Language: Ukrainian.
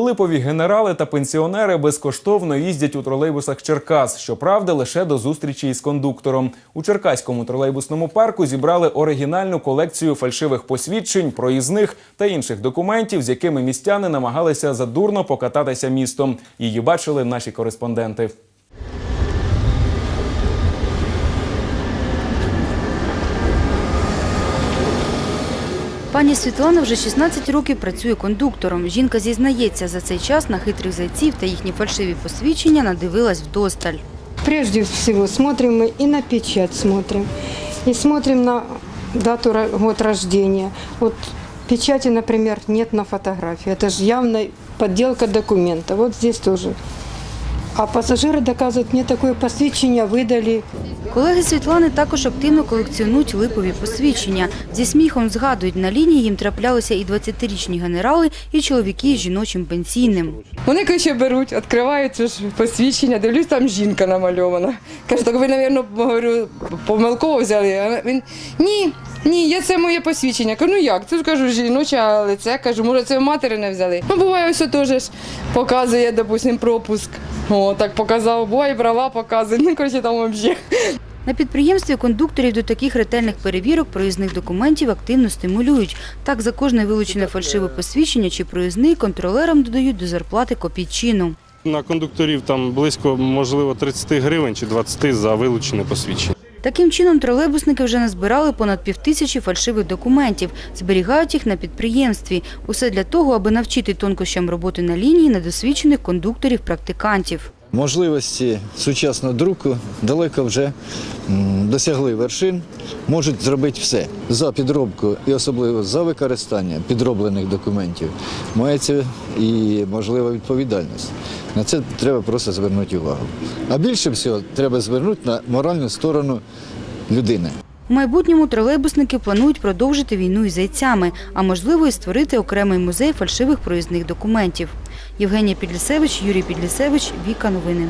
Липові генерали та пенсіонери безкоштовно їздять у тролейбусах Черкас. Щоправда, лише до зустрічі із кондуктором. У Черкаському тролейбусному парку зібрали оригінальну колекцію фальшивих посвідчень, проїзних та інших документів, з якими містяни намагалися задурно покататися містом. Її бачили наші кореспонденти. Пані Світлана вже 16 років працює кондуктором. Жінка зізнається, за цей час на хитрих зайців та їхні фальшиві посвідчення надивилась вдосталь. Прежде всего смотрим мы и на печать смотрим, и смотрим на дату, год рождения. Вот печати, например, нет на фотографии. Это же явно подделка документа. Вот здесь тоже А пассажиры доказывают, мне такое посвящение выдали. Колеги Світлани також активно колекціонують липові посвідчення. Зі сміхом згадують, на лінії їм траплялися і 20-річні генерали, і чоловіки з жіночим пенсійним. Вони коротше, беруть, відкривають це ж посвідчення, дивлюсь, там жінка намальована. Кажу, так ви, мабуть, говорю, помилково взяли. А він ні, ні, я це моє посвідчення. Кажу, ну як? Це ж кажу, жіноче лице. Кажу, може, це в матері не взяли. Ну, буває, ось теж показує, допустим, пропуск. О, так показав, буває, права показує. Ну, коротше, там взагалі. На підприємстві кондукторів до таких ретельних перевірок проїзних документів активно стимулюють. Так, за кожне вилучене фальшиве посвідчення чи проїзний контролерам додають до зарплати копійчину. На кондукторів там близько, можливо, 30 гривень чи 20 за вилучене посвідчення. Таким чином, тролейбусники вже назбирали понад півтисячі фальшивих документів, зберігають їх на підприємстві. Усе для того, аби навчити тонкощам роботи на лінії недосвідчених кондукторів-практикантів. Можливості сучасного друку далеко вже досягли вершин, можуть зробити все. За підробку і особливо за використання підроблених документів мається і можлива відповідальність. На це треба просто звернути увагу. А більше всього треба звернути на моральну сторону людини. У майбутньому тролейбусники планують продовжити війну із зайцями, а можливо і створити окремий музей фальшивих проїзних документів. Євгенія Підлісевич, Юрій Підлісевич, Віка Новини.